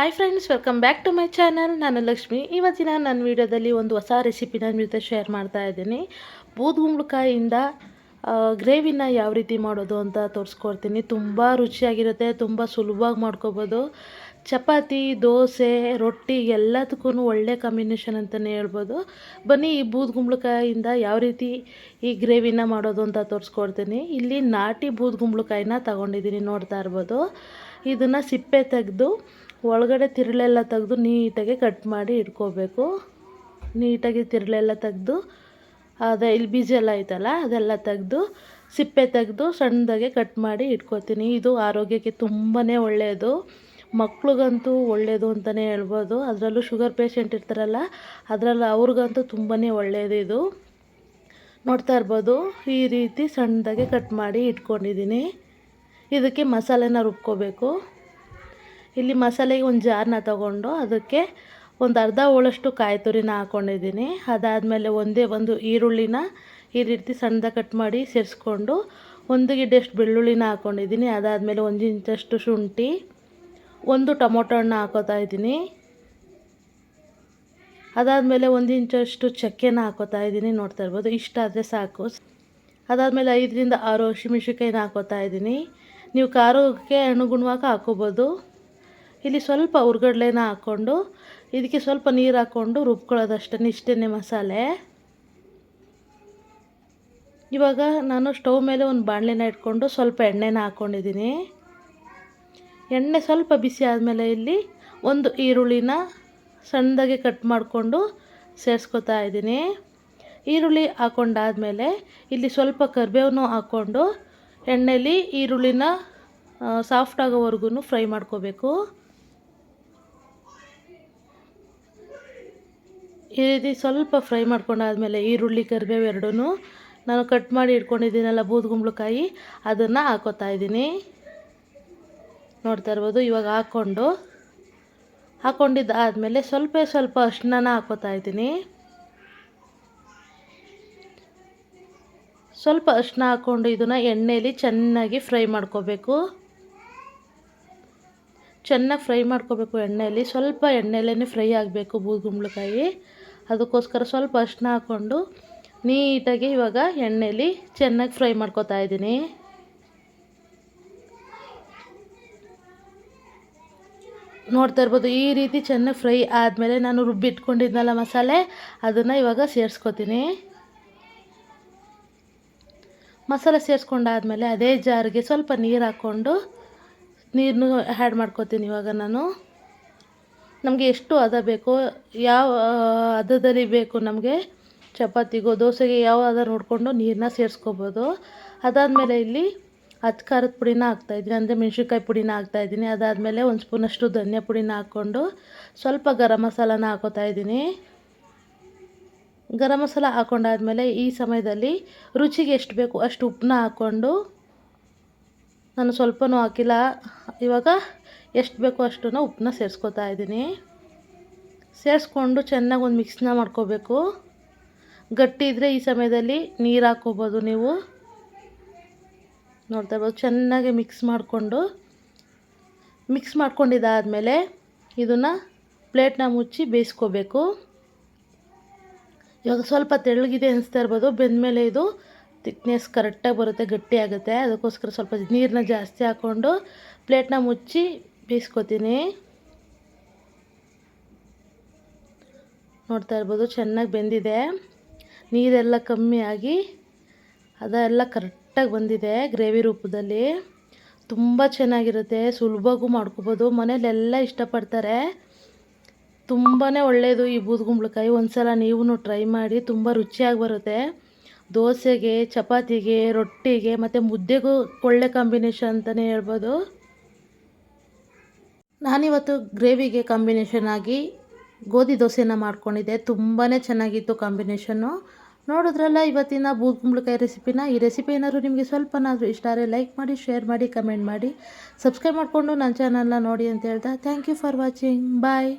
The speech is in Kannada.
Hi friends welcome back to my channel ನಾನು ಲಕ್ಷ್ಮಿ. ಇವತ್ತಿನ ನನ್ನ ವಿಡಿಯೋದಲ್ಲಿ ಒಂದು ಹೊಸ ರೆಸಿಪಿ ನನ್ನ ಜೊತೆ ಶೇರ್ ಮಾಡ್ತಾ ಇದ್ದೀನಿ. ಬೂದುಗುಂಬಳಕಾಯಿಂದ ಗ್ರೇವಿನ ಯಾವ ರೀತಿ ಮಾಡೋದು ಅಂತ ತೋರಿಸ್ಕೊಡ್ತೀನಿ. ತುಂಬ ರುಚಿಯಾಗಿರುತ್ತೆ, ತುಂಬ ಸುಲಭವಾಗಿ ಮಾಡ್ಕೋಬೋದು. ಚಪಾತಿ, ದೋಸೆ, ರೊಟ್ಟಿ ಎಲ್ಲದಕ್ಕೂ ಒಳ್ಳೆ ಕಾಂಬಿನೇಷನ್ ಅಂತಲೇ ಹೇಳ್ಬೋದು. ಬನ್ನಿ ಈ ಬೂದುಗುಂಬಳಕಾಯಿಂದ ಯಾವ ರೀತಿ ಈ ಗ್ರೇವಿನ ಮಾಡೋದು ಅಂತ ತೋರಿಸ್ಕೊಡ್ತೀನಿ. ಇಲ್ಲಿ ನಾಟಿ ಬೂದುಗುಂಬಳಕಾಯಿನ ತಗೊಂಡಿದ್ದೀನಿ, ನೋಡ್ತಾ ಇರ್ಬೋದು. ಇದನ್ನು ಸಿಪ್ಪೆ ತೆಗೆದು ಒಳಗಡೆ ತಿರುಳೆಲ್ಲ ತೆಗೆದು ನೀಟಾಗಿ ಕಟ್ ಮಾಡಿ ಇಟ್ಕೋಬೇಕು. ನೀಟಾಗಿ ತಿರುಳೆಲ್ಲ ತೆಗೆದು, ಅದೇ ಇಲ್ಲಿ ಬೀಜ ಎಲ್ಲ ಐತಲ್ಲ, ಅದೆಲ್ಲ ತೆಗೆದು ಸಿಪ್ಪೆ ತೆಗೆದು ಸಣ್ಣದಾಗೆ ಕಟ್ ಮಾಡಿ ಇಟ್ಕೋತೀನಿ. ಇದು ಆರೋಗ್ಯಕ್ಕೆ ತುಂಬಾ ಒಳ್ಳೆಯದು ಮಕ್ಳಿಗಂತೂ ಒಳ್ಳೆಯದು ಅಂತಲೇ ಹೇಳ್ಬೋದು. ಅದರಲ್ಲೂ ಶುಗರ್ ಪೇಷಂಟ್ ಇರ್ತಾರಲ್ಲ, ಅದರಲ್ಲಿ ಅವ್ರಿಗಂತೂ ತುಂಬಾ ಒಳ್ಳೆಯದು ಇದು. ನೋಡ್ತಾ ಇರ್ಬೋದು, ಈ ರೀತಿ ಸಣ್ಣದಾಗೆ ಕಟ್ ಮಾಡಿ ಇಟ್ಕೊಂಡಿದ್ದೀನಿ. ಇದಕ್ಕೆ ಮಸಾಲೆನ ರುಬ್ಕೋಬೇಕು. ಇಲ್ಲಿ ಮಸಾಲೆಗೆ ಒಂದು ಜಾರನ್ನ ತಗೊಂಡು ಅದಕ್ಕೆ ಒಂದು ಅರ್ಧ ಹೋಳಷ್ಟು ಕಾಯಿ ತುರಿನ ಹಾಕ್ಕೊಂಡಿದ್ದೀನಿ ಅದಾದಮೇಲೆ ಒಂದೇ ಒಂದು ಈರುಳ್ಳಿನ ಈ ರೀತಿ ಸಣ್ಣದ ಕಟ್ ಮಾಡಿ ಸೇರಿಸ್ಕೊಂಡು ಒಂದು ಗಿಡ್ಡೆಷ್ಟು ಬೆಳ್ಳುಳ್ಳಿನ ಹಾಕ್ಕೊಂಡಿದ್ದೀನಿ ಅದಾದಮೇಲೆ ಒಂದು ಇಂಚಷ್ಟು ಶುಂಠಿ, ಒಂದು ಟೊಮೊಟೊ ಹಣ್ಣು ಹಾಕೋತಾ ಇದ್ದೀನಿ. ಅದಾದಮೇಲೆ ಒಂದು ಇಂಚಷ್ಟು ಚಕ್ಕೆನ ಹಾಕೋತಾ ಇದ್ದೀನಿ. ನೋಡ್ತಾ ಇರ್ಬೋದು, ಇಷ್ಟ ಆದರೆ ಸಾಕು. ಅದಾದಮೇಲೆ ಐದರಿಂದ ಆರು ಹಸಿಮೆಣ್ಸಿಕಾಯಿನ ಹಾಕೋತಾ ಇದ್ದೀನಿ. ನೀವು ಖಾರಕ್ಕೆ ಅನುಗುಣವಾಗಿ ಹಾಕೋಬೋದು. ಇಲ್ಲಿ ಸ್ವಲ್ಪ ಹುರ್ಗಡ್ಲೆನ ಹಾಕ್ಕೊಂಡು ಇದಕ್ಕೆ ಸ್ವಲ್ಪ ನೀರು ಹಾಕ್ಕೊಂಡು ರುಬ್ಕೊಳ್ಳೋದಷ್ಟೇ ಇಷ್ಟೇ ಮಸಾಲೆ. ಇವಾಗ ನಾನು ಸ್ಟವ್ ಮೇಲೆ ಒಂದು ಬಾಣಲೆನ ಇಟ್ಕೊಂಡು ಸ್ವಲ್ಪ ಎಣ್ಣೆನ ಹಾಕ್ಕೊಂಡಿದ್ದೀನಿ ಎಣ್ಣೆ ಸ್ವಲ್ಪ ಬಿಸಿ ಆದಮೇಲೆ ಇಲ್ಲಿ ಒಂದು ಈರುಳ್ಳಿನ ಸಣ್ಣದಾಗಿ ಕಟ್ ಮಾಡಿಕೊಂಡು ಸೇರಿಸ್ಕೊತಾ ಇದ್ದೀನಿ. ಈರುಳ್ಳಿ ಹಾಕ್ಕೊಂಡಾದಮೇಲೆ ಇಲ್ಲಿ ಸ್ವಲ್ಪ ಕರಿಬೇವನ್ನು ಹಾಕ್ಕೊಂಡು ಎಣ್ಣೆಲಿ ಈರುಳ್ಳಿನ ಸಾಫ್ಟ್ ಆಗೋವರೆಗೂ ಫ್ರೈ ಮಾಡ್ಕೋಬೇಕು. ಈ ರೀತಿ ಸ್ವಲ್ಪ ಫ್ರೈ ಮಾಡ್ಕೊಂಡಾದಮೇಲೆ ಈರುಳ್ಳಿ, ಕರಿಬೇವು ಎರಡೂ ನಾನು ಕಟ್ ಮಾಡಿ ಇಟ್ಕೊಂಡಿದ್ದೀನಲ್ಲ ಬೂದುಗುಂಬಳಕಾಯಿ ಅದನ್ನು ಹಾಕೋತಾ ಇದ್ದೀನಿ. ನೋಡ್ತಾ ಇರ್ಬೋದು, ಇವಾಗ ಹಾಕ್ಕೊಂಡು, ಹಾಕ್ಕೊಂಡಿದ್ದಾದಮೇಲೆ ಸ್ವಲ್ಪ ಸ್ವಲ್ಪ ಅರ್ಶಿನ ಹಾಕೋತಾ ಇದ್ದೀನಿ. ಸ್ವಲ್ಪ ಅರ್ಶಿನ ಹಾಕ್ಕೊಂಡು ಇದನ್ನು ಎಣ್ಣೆಯಲ್ಲಿ ಚೆನ್ನಾಗಿ ಫ್ರೈ ಮಾಡ್ಕೋಬೇಕು. ಚೆನ್ನಾಗಿ ಫ್ರೈ ಮಾಡ್ಕೋಬೇಕು ಎಣ್ಣೆಯಲ್ಲಿ ಸ್ವಲ್ಪ ಎಣ್ಣೆಲೇ ಫ್ರೈ ಆಗಬೇಕು ಬೂದುಗುಂಬಳಕಾಯಿ ಅದಕ್ಕೋಸ್ಕರ ಸ್ವಲ್ಪ ಅರ್ಶಿನ ಹಾಕ್ಕೊಂಡು ನೀಟಾಗಿ ಇವಾಗ ಎಣ್ಣೆಯಲ್ಲಿ ಚೆನ್ನಾಗಿ ಫ್ರೈ ಮಾಡ್ಕೋತಾ ಇದ್ದೀನಿ. ನೋಡ್ತಾ ಇರ್ಬೋದು ಈ ರೀತಿ ಚೆನ್ನಾಗಿ ಫ್ರೈ ಆದಮೇಲೆ ನಾನು ರುಬ್ಬಿಟ್ಕೊಂಡಿದ್ನಲ್ಲ ಮಸಾಲೆ, ಅದನ್ನು ಇವಾಗ ಸೇರಿಸ್ಕೊತೀನಿ. ಮಸಾಲೆ ಸೇರಿಸ್ಕೊಂಡಾದ್ಮೇಲೆ ಅದೇ ಜಾರಿಗೆ ಸ್ವಲ್ಪ ನೀರು ಹಾಕ್ಕೊಂಡು ನೀರನ್ನು ಆ್ಯಡ್ ಮಾಡ್ಕೊತೀನಿ ಇವಾಗ ನಾನು. ನಮಗೆ ಎಷ್ಟು ಹದ ಬೇಕೋ ಯಾವ ಹದದಲ್ಲಿ ಬೇಕು ನಮಗೆ ಚಪಾತಿಗೋ, ದೋಸೆಗೆ ಯಾವ ಹದ ನೋಡಿಕೊಂಡು ನೀರನ್ನ ಸೇರಿಸ್ಕೋಬೋದು. ಅದಾದಮೇಲೆ ಇಲ್ಲಿ ಹತ್ತು ಖಾರದ ಪುಡಿನ ಹಾಕ್ತಾಯಿದ್ದೀನಿ ಅಂದರೆ ಮೆಣಸಿನ್ಕಾಯಿ ಪುಡಿನ ಹಾಕ್ತಾಯಿದ್ದೀನಿ ಅದಾದಮೇಲೆ ಒಂದು ಸ್ಪೂನಷ್ಟು ಧನಿಯಾ ಪುಡಿನ ಹಾಕ್ಕೊಂಡು ಸ್ವಲ್ಪ ಗರಂ ಮಸಾಲಾನ ಹಾಕೋತಾ ಇದ್ದೀನಿ. ಗರಂ ಮಸಾಲ ಹಾಕ್ಕೊಂಡಾದ್ಮೇಲೆ ಈ ಸಮಯದಲ್ಲಿ ರುಚಿಗೆ ಎಷ್ಟು ಬೇಕು ಅಷ್ಟು ಉಪ್ಪನ್ನ ಹಾಕ್ಕೊಂಡು ನಾನು ಸ್ವಲ್ಪನೂ ಹಾಕಿಲ್ಲ. ಇವಾಗ ಎಷ್ಟು ಬೇಕೋ ಅಷ್ಟನ್ನು ಉಪ್ಪನ್ನ ಸೇರಿಸ್ಕೊತಾ ಇದ್ದೀನಿ. ಸೇರಿಸ್ಕೊಂಡು ಚೆನ್ನಾಗಿ ಒಂದು ಮಿಕ್ಸ್ನ ಮಾಡ್ಕೋಬೇಕು. ಗಟ್ಟಿ ಇದ್ದರೆ ಈ ಸಮಯದಲ್ಲಿ ನೀರು ಹಾಕ್ಕೋಬೋದು ನೀವು. ನೋಡ್ತಾ ಇರ್ಬೋದು, ಚೆನ್ನಾಗಿ ಮಿಕ್ಸ್ ಮಾಡಿಕೊಂಡು. ಮಿಕ್ಸ್ ಮಾಡ್ಕೊಂಡಿದ್ದಾದಮೇಲೆ ಇದನ್ನು ಪ್ಲೇಟ್ನ ಮುಚ್ಚಿ ಬೇಯಿಸ್ಕೋಬೇಕು. ಇವಾಗ ಸ್ವಲ್ಪ ತೆಳ್ಳಗಿದೆ ಅನಿಸ್ತಾ ಇರ್ಬೋದು, ಬೆಂದಮೇಲೆ ಇದು ತಿಕ್ನೆಸ್ ಕರೆಕ್ಟಾಗಿ ಬರುತ್ತೆ, ಗಟ್ಟಿ ಆಗುತ್ತೆ. ಅದಕ್ಕೋಸ್ಕರ ಸ್ವಲ್ಪ ನೀರನ್ನ ಜಾಸ್ತಿ ಹಾಕ್ಕೊಂಡು ಪ್ಲೇಟ್ನ ಮುಚ್ಚಿ ಬೇಯಿಸ್ಕೊತೀನಿ ನೋಡ್ತಾ ಇರ್ಬೋದು, ಚೆನ್ನಾಗಿ ಬೆಂದಿದೆ. ನೀರೆಲ್ಲ ಕಮ್ಮಿ ಆಗಿ ಅದೆಲ್ಲ ಕರೆಕ್ಟಾಗಿ ಬಂದಿದೆ ಗ್ರೇವಿ ರೂಪದಲ್ಲಿ. ತುಂಬ ಚೆನ್ನಾಗಿರುತ್ತೆ, ಸುಲಭಾಗೂ ಮಾಡ್ಕೋಬೋದು. ಮನೇಲೆಲ್ಲ ಇಷ್ಟಪಡ್ತಾರೆ. ತುಂಬಾ ಒಳ್ಳೆಯದು ಈ ಬೂದ್ಗುಂಬಳಕಾಯಿ ಒಂದು ಸಲ ನೀವು ಟ್ರೈ ಮಾಡಿ, ತುಂಬ ರುಚಿಯಾಗಿ ಬರುತ್ತೆ. ದೋಸೆಗೆ, ಚಪಾತಿಗೆ, ರೊಟ್ಟಿಗೆ, ಮತ್ತು ಮುದ್ದೆಗೂ ಒಳ್ಳೆ ಕಾಂಬಿನೇಷನ್ ಅಂತಲೇ ಹೇಳ್ಬೋದು. ನಾನಿವತ್ತು ಗ್ರೇವಿಗೆ ಕಾಂಬಿನೇಷನ್ ಆಗಿ ಗೋಧಿ ದೋಸೆನ ಮಾಡ್ಕೊಂಡಿದ್ದೆ. ತುಂಬಾ ಚೆನ್ನಾಗಿತ್ತು ಕಾಂಬಿನೇಷನ್ನು ನೋಡಿದ್ರಲ್ಲ, ಇವತ್ತಿನ ಬೂದ್ಗುಂಬಳಕಾಯಿ ರೆಸಿಪಿನ ಈ ರೆಸಿಪಿ ಏನಾದರೂ ನಿಮಗೆ ಸ್ವಲ್ಪನಾದರೂ ಇಷ್ಟ ಆದರೆ ಲೈಕ್ ಮಾಡಿ ಶೇರ್ ಮಾಡಿ ಕಮೆಂಟ್ ಮಾಡಿ. ಸಬ್ಸ್ಕ್ರೈಬ್ ಮಾಡಿಕೊಂಡು ನನ್ನ ಚಾನಲ್ನ ನೋಡಿ ಅಂತ ಹೇಳ್ತಾ thank you for watching bye